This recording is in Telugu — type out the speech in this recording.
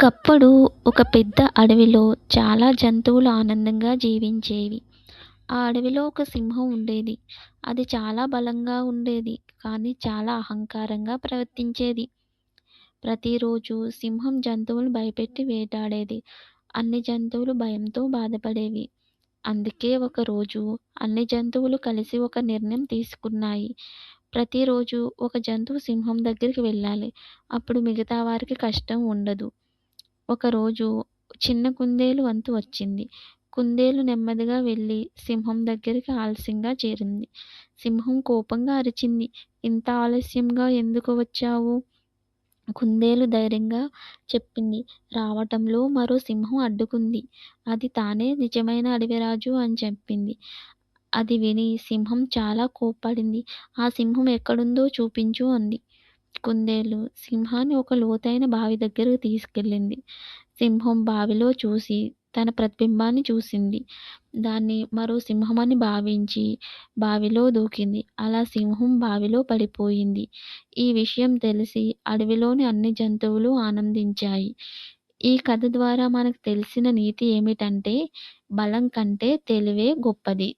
ఒకప్పుడు ఒక పెద్ద అడవిలో చాలా జంతువులు ఆనందంగా జీవించేవి. ఆ అడవిలో ఒక సింహం ఉండేది. అది చాలా బలంగా ఉండేది కానీ చాలా అహంకారంగా ప్రవర్తించేది. ప్రతిరోజు సింహం జంతువులు భయపెట్టి వేటాడేది. అన్ని జంతువులు భయంతో బాధపడేవి. అందుకే ఒకరోజు అన్ని జంతువులు కలిసి ఒక నిర్ణయం తీసుకున్నాయి. ప్రతిరోజు ఒక జంతువు సింహం దగ్గరికి వెళ్ళాలి. అప్పుడు మిగతా వారికి కష్టం ఉండదు. ఒకరోజు చిన్న కుందేలు వంతు వచ్చింది. కుందేలు నెమ్మదిగా వెళ్ళి సింహం దగ్గరికి ఆలస్యంగా చేరింది. సింహం కోపంగా అరిచింది. ఇంత ఆలస్యంగా ఎందుకు వచ్చావు? కుందేలు ధైర్యంగా చెప్పింది. రావటంలో మరో సింహం అడ్డుకుంది. అది తానే నిజమైన అడవిరాజు అని చెప్పింది. అది విని సింహం చాలా కోప్పడింది. ఆ సింహం ఎక్కడుందో చూపించు అంది. కుందేలు సింహాన్ని ఒక లోతైన బావి దగ్గరకు తీసుకెళ్ళింది. సింహం బావిలో చూసి తన ప్రతిబింబాన్ని చూసింది. దాన్ని మరో సింహమని భావించి బావిలో దూకింది. అలా సింహం బావిలో పడిపోయింది. ఈ విషయం తెలిసి అడవిలోని అన్ని జంతువులు ఆనందించాయి. ఈ కథ ద్వారా మనకు తెలిసిన నీతి ఏమిటంటే బలం కంటే తెలివే గొప్పది.